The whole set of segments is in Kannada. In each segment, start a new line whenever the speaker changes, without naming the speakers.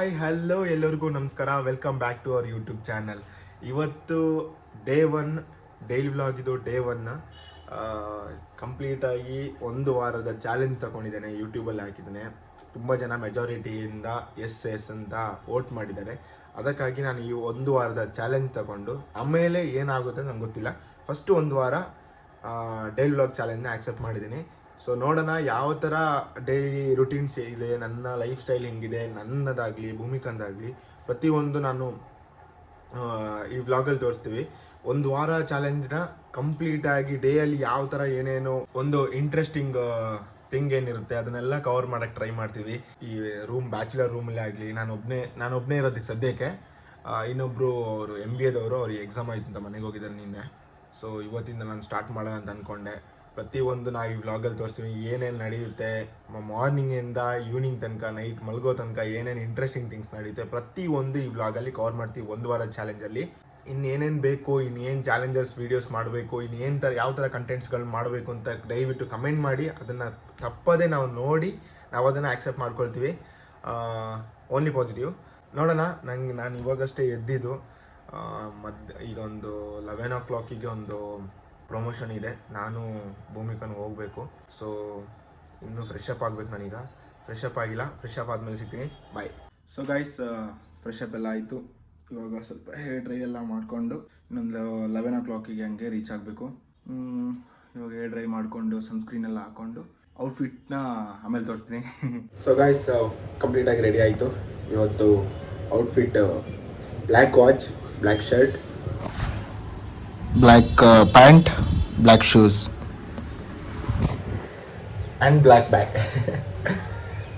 ಹಾಯ್ ಹಲೋ ಎಲ್ಲರಿಗೂ ನಮಸ್ಕಾರ. Welcome back to our YouTube channel ಇವತ್ತು ಡೇ ಒನ್ ಡೈಲಿ ವ್ಲಾಗ್ ಇದು ಡೇ ಒನ್ನ ಕಂಪ್ಲೀಟಾಗಿ ಒಂದು ವಾರದ ಚಾಲೆಂಜ್ ತಗೊಂಡಿದ್ದೇನೆ ಯೂಟ್ಯೂಬಲ್ಲಿ ಹಾಕಿದ್ದೇನೆ. ತುಂಬ ಜನ ಮೆಜಾರಿಟಿಯಿಂದ ಎಸ್ ಎಸ್ ಅಂತ ವೋಟ್ ಮಾಡಿದ್ದಾರೆ. ಅದಕ್ಕಾಗಿ ನಾನು ಈ ಒಂದು ವಾರದ ಚಾಲೆಂಜ್ ತಗೊಂಡು, ಆಮೇಲೆ ಏನಾಗುತ್ತೆ ನಂಗೆ ಗೊತ್ತಿಲ್ಲ. ಫಸ್ಟು ಒಂದು ವಾರ ಡೈಲಿ ವ್ಲಾಗ್ ಚಾಲೆಂಜ್ನ ಆಕ್ಸೆಪ್ಟ್ ಮಾಡಿದ್ದೀನಿ. ಸೊ ನೋಡೋಣ ಯಾವ ಥರ ಡೈಲಿ ರುಟೀನ್ಸ್ ಇದೆ, ನನ್ನ ಲೈಫ್ ಸ್ಟೈಲ್ ಹೆಂಗಿದೆ, ನನ್ನದಾಗಲಿ, ಭೂಮಿಕಂದಾಗಲಿ. ಪ್ರತಿಯೊಂದು ನಾನು ಈ ವ್ಲಾಗಲ್ಲಿ ತೋರಿಸ್ತೀವಿ. ಒಂದು ವಾರ ಚಾಲೆಂಜ್ನ ಕಂಪ್ಲೀಟಾಗಿ ಡೇಯಲ್ಲಿ ಯಾವ ಥರ ಏನೇನು ಒಂದು ಇಂಟ್ರೆಸ್ಟಿಂಗ್ ಥಿಂಗ್ ಏನಿರುತ್ತೆ, ಅದನ್ನೆಲ್ಲ ಕವರ್ ಮಾಡೋಕ್ಕೆ ಟ್ರೈ ಮಾಡ್ತೀವಿ. ಈ ರೂಮ್ ಬ್ಯಾಚುಲರ್ ರೂಮಲ್ಲೇ ಆಗಲಿ, ನಾನು ಒಬ್ಬನೇ ನಾನು ಒಬ್ಬನೇ ಇರೋದಕ್ಕೆ ಸದ್ಯಕ್ಕೆ. ಇನ್ನೊಬ್ಬರು ಅವರು ಎಂ ಬಿ ಎದವರು ಅವ್ರಿಗೆ ಎಕ್ಸಾಮ್ ಆಯ್ತು ಅಂತ ಮನೆಗೆ ಹೋಗಿದ್ದಾರೆ ನಿನ್ನೆ. ಸೊ ಇವತ್ತಿಂದ ನಾನು ಸ್ಟಾರ್ಟ್ ಮಾಡೋಣ ಅಂತ ಅಂದ್ಕೊಂಡೆ ಪ್ರತಿಯೊಂದು ನಾವು ಈ ವ್ಲಾಗಲ್ಲಿ ತೋರಿಸ್ತೀವಿ, ಏನೇನು ನಡೆಯುತ್ತೆ ಮಾರ್ನಿಂಗಿಂದ ಈವ್ನಿಂಗ್ ತನಕ ನೈಟ್ ಮಲಗೋ ತನಕ ಏನೇನು ಇಂಟ್ರೆಸ್ಟಿಂಗ್ ಥಿಂಗ್ಸ್ ನಡೆಯುತ್ತೆ, ಪ್ರತಿಯೊಂದು ಈ ವ್ಲಾಗಲ್ಲಿ ಕವರ್ ಮಾಡ್ತೀವಿ ಒಂದು ವಾರ ಚಾಲೆಂಜಲ್ಲಿ ಇನ್ನೇನೇನು ಬೇಕು, ಇನ್ನೇನು ಚಾಲೆಂಜಸ್ ವೀಡಿಯೋಸ್ ಮಾಡಬೇಕು, ಇನ್ನೇನು ಥರ ಯಾವ ಥರ ಕಂಟೆಂಟ್ಸ್ಗಳು ಮಾಡಬೇಕು ಅಂತ ದಯವಿಟ್ಟು ಕಮೆಂಟ್ ಮಾಡಿ, ಅದನ್ನು ತಪ್ಪದೇ ನಾವು ನೋಡಿ, ನಾವು ಅದನ್ನು ಆಕ್ಸೆಪ್ಟ್ ಮಾಡ್ಕೊಳ್ತೀವಿ. ಓನ್ಲಿ ಪಾಸಿಟಿವ್ ನೋಡೋಣ, ನಂಗೆ ನಾನು ಇವಾಗಷ್ಟೇ ಎದ್ದಿದ್ದು ಮದ್ ಈಗ ಒಂದು ಲೆವೆನ್ ಓ ಕ್ಲಾಕಿಗೆ ಒಂದು ಪ್ರಮೋಷನ್ ಇದೆ. ನಾನು ಭೂಮಿಕನು ಹೋಗಬೇಕು. ಸೊ ಇನ್ನೂ ಫ್ರೆಶ್ ಅಪ್ ಆಗಬೇಕು ನಾನೀಗ. ಫ್ರೆಶ್ ಅಪ್ ಆಗಿಲ್ಲ. ಫ್ರೆಶ್ ಅಪ್ ಆದಮೇಲೆ ಸಿಗ್ತೀನಿ. Bye so guys fresh up ಎಲ್ಲ ಆಯಿತು. ಇವಾಗ ಸ್ವಲ್ಪ ಹೇರ್ ಡ್ರೈ ಎಲ್ಲ ಮಾಡಿಕೊಂಡು ಇನ್ನೊಂದು ಲೆವೆನ್ ಓ ಕ್ಲಾಕಿಗೆ ಹಂಗೆ ರೀಚ್ ಆಗಬೇಕು. ಇವಾಗ ಹೇರ್ ಡ್ರೈ ಮಾಡಿಕೊಂಡು ಸನ್ಸ್ಕ್ರೀನ್ ಎಲ್ಲ ಹಾಕ್ಕೊಂಡು ಔಟ್ಫಿಟ್ನ ಆಮೇಲೆ ತೋರಿಸ್ತೀನಿ. ಸೊ ಗೈಸ್ ಕಂಪ್ಲೀಟಾಗಿ ರೆಡಿ ಆಯಿತು. ಇವತ್ತು outfit black watch black shirt black pant black shoes and black bag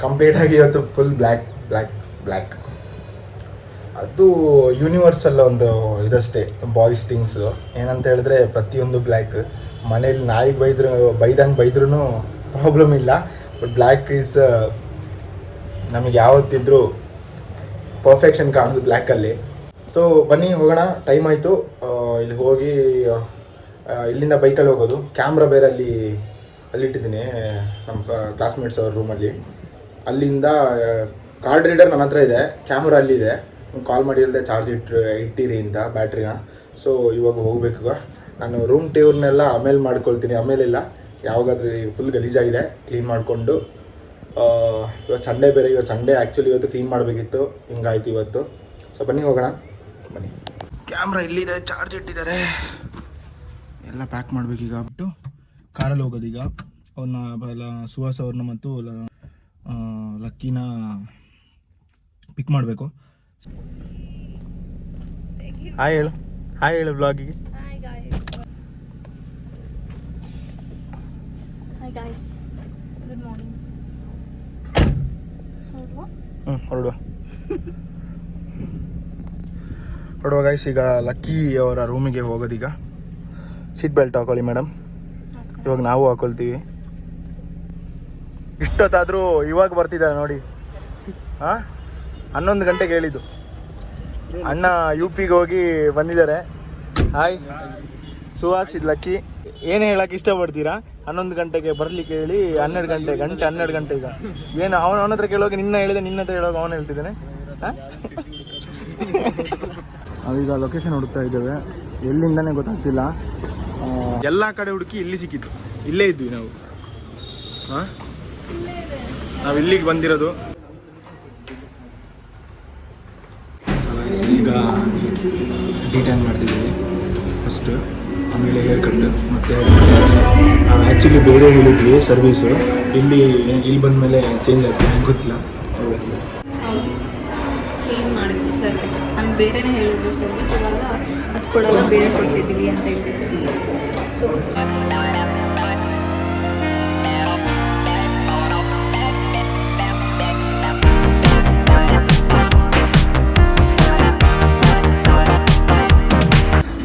ಕಂಪ್ಲೀಟಾಗಿ ಇವತ್ತು ಫುಲ್ ಬ್ಲ್ಯಾಕ್ ಬ್ಲ್ಯಾಕ್ ಬ್ಲ್ಯಾಕ್ ಅದು ಯೂನಿವರ್ಸಲ್ ಒಂದು ಇದಷ್ಟೇ ಬಾಯ್ಸ್ ಥಿಂಗ್ಸು ಏನಂತ ಹೇಳಿದ್ರೆ ಪ್ರತಿಯೊಂದು ಬ್ಲ್ಯಾಕ್ ಮನೇಲಿ ನಾಯಿಗೆ ಬೈದ್ರು, ಬೈದಂಗೆ ಬೈದ್ರೂ ಪ್ರಾಬ್ಲಮ್ ಇಲ್ಲ. ಬಟ್ ಬ್ಲ್ಯಾಕ್ ಈಸ್ ನಮಗೆ ಯಾವತ್ತಿದ್ರೂ ಪರ್ಫೆಕ್ಷನ್ ಕಾಣೋದು ಬ್ಲ್ಯಾಕಲ್ಲಿ ಸೊ ಬನ್ನಿ, ಹೋಗೋಣ. ಟೈಮ್ ಆಯಿತು. ಇಲ್ಲಿ ಹೋಗಿ ಇಲ್ಲಿಂದ ಬೈಕಲ್ಲಿ ಹೋಗೋದು. ಕ್ಯಾಮ್ರಾ ಬೇರೆ ಅಲ್ಲಿ ಅಲ್ಲಿಟ್ಟಿದ್ದೀನಿ ನಮ್ಮ ಕ್ಲಾಸ್ಮೇಟ್ಸ್ ಅವ್ರ ರೂಮಲ್ಲಿ ಅಲ್ಲಿಂದ ಕಾರ್ಡ್ ರೀಡರ್ ನನ್ನ ಹತ್ರ ಇದೆ. ಕ್ಯಾಮ್ರಾ ಅಲ್ಲಿದೆ ಕಾಲ್ ಮಾಡಿ ಇಲ್ಲದೆ ಚಾರ್ಜ್ ಇಟ್ಟು ಇಟ್ಟಿರಿ ಅಂತ ಬ್ಯಾಟ್ರಿನ ಸೊ ಇವಾಗ ಹೋಗಬೇಕು ನಾನು ರೂಮ್ ಟೇವ್ರನ್ನೆಲ್ಲ ಆಮೇಲೆ ಮಾಡ್ಕೊಳ್ತೀನಿ. ಆಮೇಲಿಲ್ಲ ಯಾವಾಗಾದ್ರೂ ಫುಲ್ ಗಲೀಜಾಗಿದೆ. ಕ್ಲೀನ್ ಮಾಡಿಕೊಂಡು ಇವತ್ತು ಸಂಡೇ ಬೇರೆ, ಇವತ್ತು ಸಂಡೇ ಆ್ಯಕ್ಚುಲಿ ಇವತ್ತು ಕ್ಲೀನ್ ಮಾಡಬೇಕಿತ್ತು. ಹಿಂಗಾಯ್ತು ಇವತ್ತು. ಸೊ ಬನ್ನಿ, ಹೋಗೋಣ. ಬನ್ನಿ. ಕ್ಯಾಮ್ರಾ ಇಲ್ಲಿದೆ ಚಾರ್ಜ್ ಇಟ್ಟಿದ್ದಾರೆ. ಎಲ್ಲ ಪ್ಯಾಕ್ ಮಾಡ್ಬೇಕೀಗ ಬಿಟ್ಟು. ಕಾರಲ್ಲಿ ಹೋಗೋದೀಗ ಅವ್ರನ್ನ ಬಲ ಸುಹಾಸ್ ಅವ್ರನ್ನ ಮತ್ತು ಲಕ್ಕಿನ ಪಿಕ್ ಮಾಡಬೇಕು. ಹಾಯ್ ಹೇಳು. ಹಾಯ್ ಹೇಳು ಬ್ಲಾಗಿಗೆ? ಹ್ಞೂ ಹೊರಡುವ. ಹೊರಡುವ ಗೈಸ್ ಈಗ ಲಕ್ಕಿ ಅವರ ರೂಮಿಗೆ ಹೋಗೋದೀಗ. ಸೀಟ್ ಬೆಲ್ಟ್ ಹಾಕೊಳ್ಳಿ ಮೇಡಮ್ ಇವಾಗ ನಾವು ಹಾಕೊಳ್ತೀವಿ. ಇಷ್ಟೊತ್ತಾದರೂ ಇವಾಗ ಬರ್ತಿದ್ದಾರೆ ನೋಡಿ. ಹಾಂ? ಹನ್ನೊಂದು ಗಂಟೆಗೆ ಹೇಳಿದ್ದು. ಅಣ್ಣ ಯು ಪಿಗೆ ಹೋಗಿ ಬಂದಿದ್ದಾರೆ. ಹಾಯ್ ಸುಹಾಸ್, ಇದು ಲಕ್ಕಿ ಏನು ಹೇಳಕ್ಕೆ ಇಷ್ಟಪಡ್ತೀರಾ? ಹನ್ನೊಂದು ಗಂಟೆಗೆ ಬರ್ಲಿಕ್ಕೆ ಹೇಳಿ, ಹನ್ನೆರಡು ಗಂಟೆ ಗಂಟೆ, ಹನ್ನೆರಡು ಗಂಟೆ ಈಗ. ಏನು ಅವನ ಅವನ ಹತ್ರ ಕೇಳೋಗಿ ನಿನ್ನ ಹೇಳಿದೆ, ನಿನ್ನ ಹತ್ರ ಹೇಳೋಕೆ ಅವನು ಹೇಳ್ತಿದ್ದಾನೆ? ನಾವೀಗ ಲೊಕೇಶನ್ ಹುಡುಕ್ತಾ ಇದ್ದೇವೆ. ಎಲ್ಲಿಂದನೇ ಗೊತ್ತಾಗ್ತಿಲ್ಲ. ಎಲ್ಲ ಕಡೆ ಹುಡುಕಿ ಇಲ್ಲಿ ಸಿಕ್ಕಿತ್ತು ಇಲ್ಲೇ ಇದ್ವಿ ನಾವು. ಹಾಂ? ನಾವು ಇಲ್ಲಿಗೆ ಬಂದಿರೋದು. ಈಗ ಡಿಟೈನ್ ಮಾಡ್ತಿದ್ದೀವಿ. ಫಸ್ಟ್ ಆಮೇಲೆ ಹೇರ್ ಕಟ್ ಮತ್ತು ಆ್ಯಕ್ಚುಲಿ ಬೇರೆ ಹೇಳಿದ್ವಿ ಸರ್ವೀಸು ಇಲ್ಲಿ ಇಲ್ಲಿ ಬಂದಮೇಲೆ ಚೇಂಜ್ ಆಗ್ತದೆ ಗೊತ್ತಿಲ್ಲ.
ಚೇಂಜ್ ಮಾಡಿದ್ರು ಸರ್ವಿಸ್ ನಮ್ಗೆ ಬೇರೆನೇ ಹೇಳಿದ್ರು ಸರ್ ಇವಾಗ ಅದು ಕೊಡಲ್ಲ ಬೇರೆ ಕೊಡ್ತಿದ್ದೀವಿ ಅಂತ ಹೇಳ್ತಿದ್ರು. ಸೊ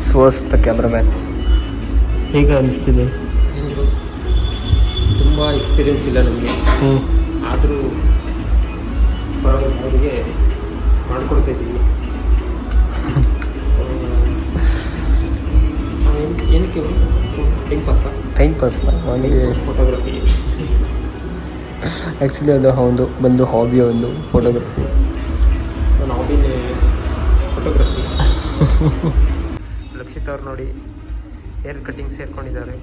ಸ್ವಸ್ಥ ಕ್ಯಾಮ್ರಾಮ್ಯಾನ್. ಹೇಗೆ ಅನಿಸ್ತಿದೆ?
ತುಂಬ ಎಕ್ಸ್ಪೀರಿಯನ್ಸ್ ಇಲ್ಲ ನಮಗೆ.
ಹ್ಞೂ
ಆದರೂ ಪರವಾಗಿ ಅವರಿಗೆ ಮಾಡ್ಕೊಡ್ತಾ ಇದ್ದೀವಿ. ಟೈಮ್ ಪಾಸ್
ಅವನಿಗೆ
ಫೋಟೋಗ್ರಫಿ
ಆ್ಯಕ್ಚುಲಿ ಅದು ಒಂದು ಬಂದು ಹಾಬಿ ಒಂದು ಫೋಟೋಗ್ರಫಿ ನನ್ನ ಹಾಬಿ
ಫೋಟೋಗ್ರಫಿ ಲಕ್ಷಿತ್ ಅವ್ರು ನೋಡಿ ಹೇರ್ ಕಟಿಂಗ್ ಸೇರ್ಕೊಂಡಿದ್ದಾರೆ.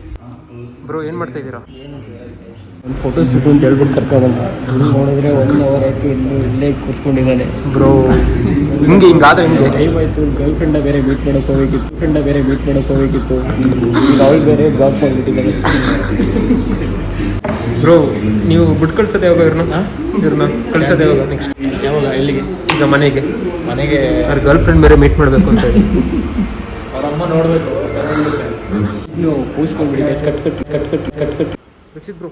ಬ್ರೋ ಏನು ಮಾಡ್ತಾ ಇದ್ದೀರಾ
ಒಂದು ಫೋಟೋ ಶೂಟ್ ಅಂತ ಹೇಳ್ಬಿಟ್ಟು ಕರ್ಕೊಂಬಂದ. ಇಲ್ಲಿ ನೋಡಿದ್ರೆ ಒನ್ ಅವರ್ ಆಯ್ತು ಇನ್ನು ಇಲ್ಲೇ ಕೂರಿಸ್ಕೊಂಡಿದ್ದಾನೆ.
ಬ್ರೋ ಹಿಂಗೆ ಹಿಂಗಾದ್ರೆ ಹಿಂಗೆ.
ಟೈಮ್ ಆಯ್ತು ಗರ್ಲ್ ಫ್ರೆಂಡ ಬೇರೆ ಮೀಟ್ ಮಾಡೋಕೆ ಹೋಗ್ಬೇಕಿತ್ತು ಫ್ರೆಂಡ ಬೇರೆ ಮೀಟ್ ಮಾಡೋಕೆ ಹೋಗ್ಬೇಕಿತ್ತು. ಅವಳು ಬೇರೆ ಬ್ಲಾಕ್ ಮಾಡ್ಬಿಟ್ಟಿದ್ದಾನೆ
ಬ್ರೋ ನೀವು ಬಿಟ್ಟು ಕಳ್ಸೋದು ಯಾವಾಗ ಇವ್ರನ್ನ? ಇವ್ರನ್ನ ಕಳ್ಸೋದು ಯಾವಾಗ ನೆಕ್ಸ್ಟ್
ಯಾವಾಗ ಎಲ್ಲಿಗೆ?
ಈಗ ಮನೆಗೆ.
ಮನೆಗೆ.
ಅವ್ರ ಗರ್ಲ್ ಫ್ರೆಂಡ್ ಬೇರೆ ಮೀಟ್ ಮಾಡಬೇಕು ಅಂತ ಹೇಳಿ.
ಅವ್ರ ಅಮ್ಮ ನೋಡಬೇಕು ಇನ್ನು cut cut cut cut cut cut.
Rakshith bro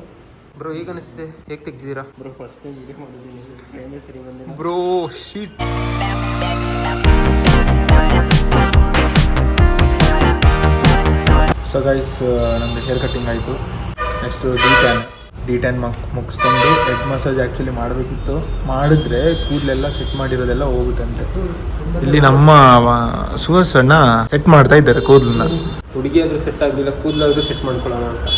bro ಈಗ ಅನಿಸ್ತಿದೆ? ಹೇಗೆ ತೆಗ್ದಿದ್ದೀರಾ?
ಬ್ರೋ ಫಸ್ಟ್ ಟೈಮ್ ವಿಡಿಯೋ ಮಾಡಿದ್ದೀನಿ. ಫ್ರೇಮೇ ಸರಿ ಬಂದಿಲ್ಲ.
ಬ್ರೋ ಶೀಟ್
ಸೊ ಗೈಸ್ ನಮ್ಮದು ಹೇರ್ ಕಟ್ಟಿಂಗ್ ಆಯಿತು. Next D tan D ten ಮಕ್ ಮುಗಿಸ್ಕೊಂಡು ಹೆಡ್ ಮಸಾಜ್ ಆ್ಯಕ್ಚುಲಿ ಮಾಡಬೇಕಿತ್ತು. ಮಾಡಿದ್ರೆ ಕೂದಲೆಲ್ಲ ಸೆಟ್ ಮಾಡಿರೋದೆಲ್ಲ ಹೋಗುತ್ತಂತೆ ಇಲ್ಲಿ ನಮ್ಮ ಸುಹಸಣ್ಣ ಸೆಟ್ ಮಾಡ್ತಾ ಇದ್ದಾರೆ ಕೂದಲನ್ನ.
ಹುಡುಗಿ ಆದರೂ ಸೆಟ್ ಆಗಲಿಲ್ಲ ಕೂದಲಾದ್ರೂ ಸೆಟ್ ಮಾಡ್ಕೊಳ್ಳೋಣ ಅಂತ.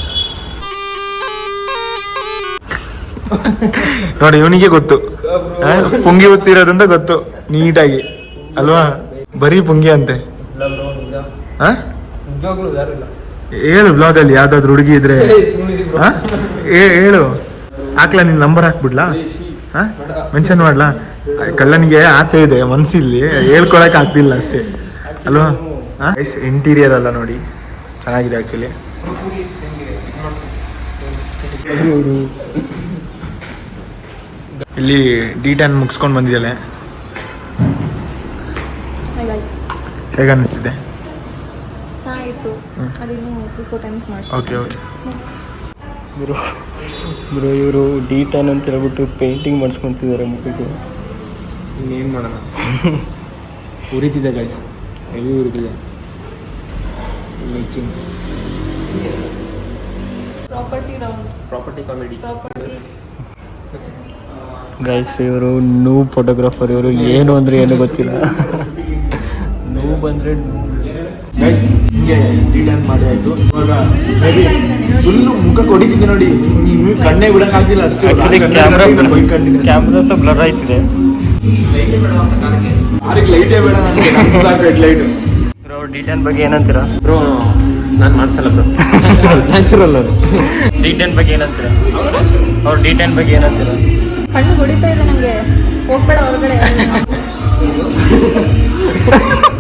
ನೋಡಿ ಇವನಿಗೆ ಗೊತ್ತು. ಪುಂಗಿ ಒತ್ತಿರೋದಂತ ಗೊತ್ತು ನೀಟಾಗಿ. ಅಲ್ವಾ? ಬರೀ ಪುಂಗಿ ಅಂತೆ. ಆ?
ಬ್ಲಾಗ್ ಅಲ್ಲಿ
ಹೇಳು ಬ್ಲಾಗಲ್ಲಿ ಯಾವ್ದಾದ್ರು ಹುಡುಗಿ ಇದ್ರೆ. ಹೇ- ಹೇಳು. ಹಾಕ್ಲಾ ನಿನ್ನ ನಂಬರ್ ಹಾಕ್ಬಿಡ್ಲಾ? ಮೆನ್ಷನ್ ಮಾಡ್ಲಾ? ಕಳ್ಳನಿಗೆ ಆಸೆ ಇದೆ ಮನ್ಸಿಲ್ಲಿ. ಹೇಳ್ಕೊಳಕ್ ಆಗ್ತಿಲ್ಲ ಅಷ್ಟೇ. ಅಲ್ವಾ? ಇಂಟೀರಿಯರ್ ಅಲ್ಲ ನೋಡಿ. ಚೆನ್ನಾಗಿದೆ ಆಕ್ಚುಲಿ ಇಲ್ಲಿ ಡಿ ಟೆನ್ ಮುಗಿಸ್ಕೊಂಡು ಬಂದಿದ್ದಾಳೆ. ಹೇಗೆ
times
okay okay
bro bro ಇವರು ಡೀತಾನ್ ಟ್ಯಾನ್ ಅಂತ ಹೇಳ್ಬಿಟ್ಟು ಪೇಂಟಿಂಗ್ ಮಾಡಿಸ್ಕೊಂತಿದ್ದಾರೆ ಮುಖಕ್ಕೆ.
ಇನ್ನೇನು ಮಾಡೋಣ? ಉರಿತಿದೆ guys heavy ಉರಿತಿದೆ. Mixing
property round
property comedy
property
guys ಇವರು ನೂ ಫೋಟೋಗ್ರಾಫರ್ ಇವರು ಏನು ಅಂದರೆ ಏನು ಗೊತ್ತಿಲ್ಲ. ನೂ ಬಂದರೆ ನೂ
ಗೈಸ್ ಹಿಂಗೆ ಡಿಟೈನ್ ಮಾಡಿ ಆಯ್ತು ಇವಾಗ ಫುಲ್ಲು ಮುಖ ಕೊಡಿತಿದ್ದೆ ನೋಡಿ. ನೀವು ಕಣ್ಣೇ ಬಿಡೋಕ್ಕಾಗಿಲ್ಲ ಅಷ್ಟು.
ಕ್ಯಾಮ್ರಾ ಕ್ಯಾಮ್ರಾ ಸಹ ಬ್ಲರ್ ಆಯ್ತಿದೆ.
ಯಾರಿಗೆ ಲೈಟೇ ಬೇಡ ನನಗೆ ನಮ್ಗೆ ಸಾಕು ಹೆಡ್ ಲೈಟ್
ಬ್ರೋ ಡಿ ಬಗ್ಗೆ ಏನಂತೀರಾ?
ಬ್ರೋ ನಾನು ಮಾಡ್ಸಲ್ಲ ಬ್ರೋ ನ್ಯಾಚುರಲ್ ಅದು.
ಬಗ್ಗೆ ಏನಂತೀರಾ? ಅವ್ರ ಡಿಟನ್ ಬಗ್ಗೆ ಏನಂತೀರಾ?
ಕಣ್ಣು ಹೊಡಿತಾ ಇದೆ ನನಗೆ ಹೋಗ್ಬೇಡ ಹೊರಗಡೆ.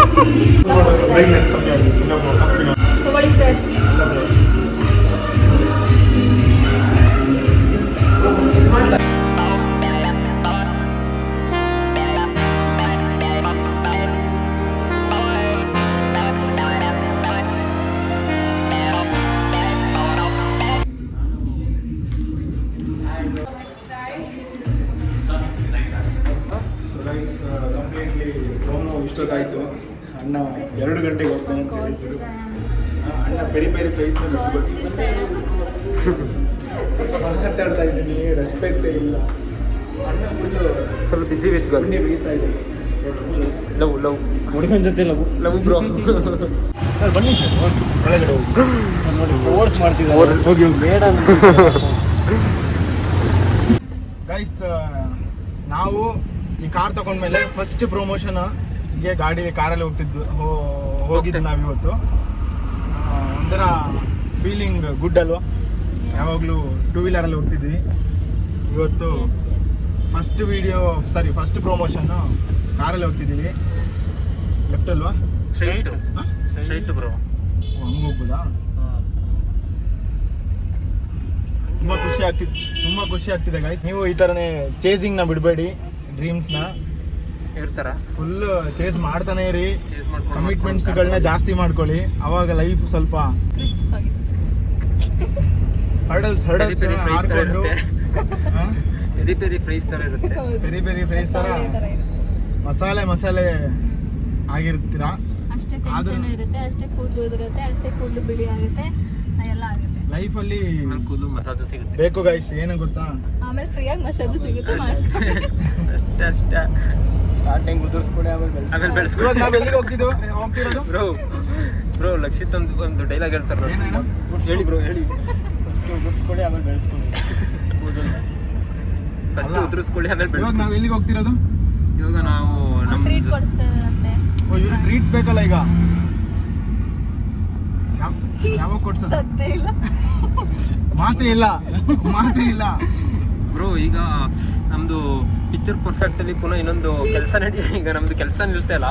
ತಗೊಳ್ಳಿ ಸರ್
ಕಂಪ್ಲೀಟ್ಲಿ ಪ್ರೋಮೋ ಇಷ್ಟೊತ್ತಾಯ್ತು ಅಣ್ಣ ಎರಡು ಗಂಟೆಗೆ ಹೋಗ್ತಾನೆ ಅಂತ ಹೇಳಿದ್ರು. ಅಣ್ಣ ಪೆರಿ ಪೆರಿ ಫೇಸ್ ಮಾತಾಡ್ತಾ ಇದ್ದೀನಿ ರೆಸ್ಪೆಕ್ಟ್ ಇಲ್ಲ. ಅಣ್ಣ ಫುಲ್ಲು
ಸ್ವಲ್ಪ ಬಿಸಿ ವಿತ್
ಗುಂಡಿ ಬೀಸ್ತಾ ಇದ್ದೀನಿ
ಲವ್ ಲವ್.
ಹುಡುಗನ ಜೊತೆ ಲವ್.
Love bro.
ಬನ್ನಿ ಸರ್ ಒಳಗಡೆ ಹೋಗಿ.
ನೋಡಿ ಫೋರ್ಸ್ ಮಾಡ್ತಿದ್ದಾರೆ.
ಹೋಗಿ
ಬೇಡ
ಗೈಸ್ ನಾವು ಈ ಕಾರ್ ತಗೊಂಡ್ಮೇಲೆ ಫಸ್ಟ್ ಪ್ರಮೋಷನ್ ಗೆ ಗಾಡಿ ಕಾರಲ್ಲಿ ಹೋಗ್ತಿದ್ದು ಹೋಗಿದ್ದು ನಾವು ಇವತ್ತು ಆ, ಒಂಥರ ಫೀಲಿಂಗ್ ಗುಡ್ ಅಲ್ವಾ? ಯಾವಾಗಲೂ ಟೂ ವೀಲರಲ್ಲಿ ಹೋಗ್ತಿದ್ವಿ. ಇವತ್ತು first video sorry first promotion ಕಾರಲ್ಲಿ ಹೋಗ್ತಿದ್ದೀವಿ. ಲೆಫ್ಟ್ ಅಲ್ವಾ?
ಸ್ಟ್ರೈಟ್ ಸ್ಟ್ರೈಟ್ ಬ್ರೋ
ಹೋಗ್ಬೋದಾ? ತುಂಬಾ ಖುಷಿ ಆಗ್ತಿದೆ ತುಂಬ ಖುಷಿ ಆಗ್ತಿದೆ ಗಾಯ್ಸ್ ನೀವು ಈ ತರನೇ ಚೇಸಿಂಗ್ನ ಬಿಡಬೇಡಿ ಡ್ರೀಮ್ಸ್ನ.
ಇರ್ತಾರ
ಫುಲ್ ಚೇಸ್ ಮಾಡ್ತಾನೆ ಇರಿ.
ಚೇಸ್ ಮಾಡ್ಕೊಂಡು
ಕಮಿಟ್ಮೆಂಟ್ಸ್ ಗಳನ್ನ ಜಾಸ್ತಿ ಮಾಡ್ಕೊಳ್ಳಿ. ಅವಾಗ ಲೈಫ್ ಸ್ವಲ್ಪ ಹರ್ಡಲ್ಸ್ ಹರ್ಡಲ್ಸ್ ಹಾರ್ಕೊಂಡು
ಪೆರಿ ಪೆರಿ ಫ್ರೈಸ್ ಥರ ಇರುತ್ತೆ.
ಪೆರಿ ಪೆರಿ ಫ್ರೈಸ್ ತರ
ಮಸಾಲೆ ಥರ ಇರುತ್ತೆ.
ಮಸಾಲೆ ಮಸಾಲೆ ಆಗಿರ್ತೀರಾ?
ಅಷ್ಟೇ ಟೆನ್ಷನ್ ಇರುತ್ತೆ ಅಷ್ಟೇ ಕೂದಲು ಉದುರುತ್ತೆ ಅಷ್ಟೇ ಕೂದಲು ಬಿಳಿ ಆಗುತ್ತೆ ಎಲ್ಲ ಆಗುತ್ತೆ.
ಲೈಫ್ ಅಲ್ಲಿ
ಕೂದಲು ಮಸಾಜು ಸಿಗುತ್ತೆ.
ಬೇಕು ಗೈಸ್ ಏನು ಗೊತ್ತಾ?
ಆಮೇಲೆ ಫ್ರೀಯಾಗಿ ಮಸಾಜು ಸಿಗುತ್ತೆ
ಅಷ್ಟೇ ಅಷ್ಟೇ.
ಸ್ಟಾರ್ಟಿಂಗ್ ಉದುರಿಸ್ಕೊಳ್ಳಿ ಆಮೇಲೆ ಬೆಳೆಸಿ
ಆಮೇಲೆ
ಇವಾಗ
ಬೆಳೆಸ್ಕೊಂಡು.
ನಾವ್ ಎಲ್ಲಿಗೆ ಹೋಗ್ತಿದ್ವು? ಹೋಗ್ತಿರೋದು
ಬ್ರೋ ಬ್ರೋ ಲಕ್ಷಿತ್ ಒಂದು ಒಂದು ಡೈಲಾಗ್ ಹೇಳ್ತಾರೆ ನೋಡಿ. ಹೇಳಿ ಬ್ರೋ ಹೇಳಿ.
ಫಸ್ಟ್ ಉದುರಿಸ್ಕೊಳ್ಳಿ ಆಮೇಲೆ ಬೆಳೆಸ್ಕೊಳ್ಳಿ
ಫಸ್ಟ್. ಉದುರಿಸ್ಕೊಳ್ಳಿ ಆಮೇಲೆ
ಇವಾಗ ನಾವು ಎಲ್ಲಿಗೆ ಹೋಗ್ತಿರೋದು?
ಇವಾಗ ನಾವು ನಮ್ಮ
ಟ್ರೀಟ್ ಕೊಡಿಸ್ತಾ ಇದಾರಂತೆ
ಇವ್ರು ಟ್ರೀಟ್ ಬೇಕಲ್ಲ ಈಗ? ಯಾವಾಗ ಕೊಡ್ಸೋದು?
ಸದ್ಯ ಇಲ್ಲ.
ಮಾತೇ ಇಲ್ಲ ಮಾತೇ ಇಲ್ಲ.
ಬ್ರೋ ಈಗ ನಮ್ದು ಪಿಕ್ಚರ್ ಪರ್ಫೆಕ್ಟ್ ಅಲ್ಲಿ ಪುನಃ ಇನ್ನೊಂದು ಕೆಲಸ ನಡಿ ಈಗ ನಮ್ದು ಕೆಲಸ ನಿಲ್ತಾ ಇಲ್ಲ.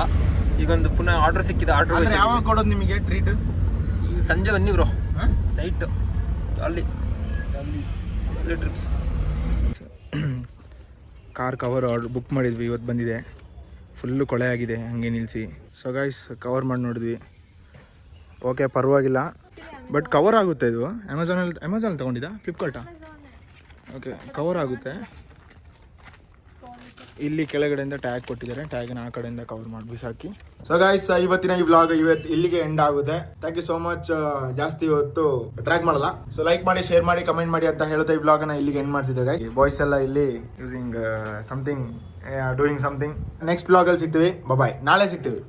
ಈಗ ಒಂದು ಪುನಃ ಆರ್ಡರ್ ಸಿಕ್ಕಿದೆ
ಅಂದ್ರೆ ಯಾವಾಗ
ಆರ್ಡರ್
ಕೊಡೋದು ನಿಮಗೆ ಟ್ರೀಟ್
ಈಗ ಸಂಜೆ ಬನ್ನಿ ಬ್ರೋ. ನೈಟ್ ಅಲ್ಲಿ. ಅಲ್ಲಿ. Trips
car cover order book ಮಾಡಿದ್ವಿ ಇವತ್ತು ಬಂದಿದೆ. ಫುಲ್ಲು ಕೊಳೆ ಆಗಿದೆ ಹಂಗೆ ನಿಲ್ಲಿಸಿ ಸೊ ಗೈಸ್ ಕವರ್ ಮಾಡಿ ನೋಡಿದ್ವಿ. ಓಕೆ ಪರವಾಗಿಲ್ಲ. ಬಟ್ ಕವರ್ ಆಗುತ್ತೆ ಇದು. ಅಮೆಝಾನಲ್ಲಿ ಅಮೆಝಾನಲ್ಲಿ ತೊಗೊಂಡಿದ್ದ? ಫ್ಲಿಪ್ಕಾರ್ಟಾ ಓಕೆ ಕವರ್ ಆಗುತ್ತೆ. ಇಲ್ಲಿ ಕೆಳಗಡೆಯಿಂದ ಟ್ಯಾಗ್ ಕೊಟ್ಟಿದ್ದಾರೆ. ಟ್ಯಾಗ್ನ ಆ ಕಡೆಯಿಂದ ಕವರ್ ಮಾಡಿ, ಬಿಸಾಕಿ. ಸೊ ಗಾಯ್ಸ್ ಇವತ್ತಿನ ಈ ವ್ಲಾಗ್ ಇವತ್ತು ಇಲ್ಲಿಗೆ ಎಂಡ್ ಆಗುತ್ತೆ. ಥ್ಯಾಂಕ್ ಯು ಸೋ ಮಚ್ ಜಾಸ್ತಿ ಇವತ್ತು ಟ್ರ್ಯಾಕ್ ಮಾಡಲ್ಲ. ಸೊ ಲೈಕ್ ಮಾಡಿ ಶೇರ್ ಮಾಡಿ ಕಮೆಂಟ್ ಮಾಡಿ ಅಂತ ಹೇಳುತ್ತೆ ಈ ವ್ಲಾಗನ್ನ ಇಲ್ಲಿಗೆ ಎಂಡ್ ಮಾಡ್ತಿದ್ದೆ ಗೈಸ್ ಬಾಯ್ಸ್ ಎಲ್ಲ ಇಲ್ಲಿ using something doing something next ವ್ಲಾಗಲ್ಲಿ ಸಿಗ್ತೀವಿ. ಬಾಯ್ ನಾಳೆ ಸಿಗ್ತೀವಿ.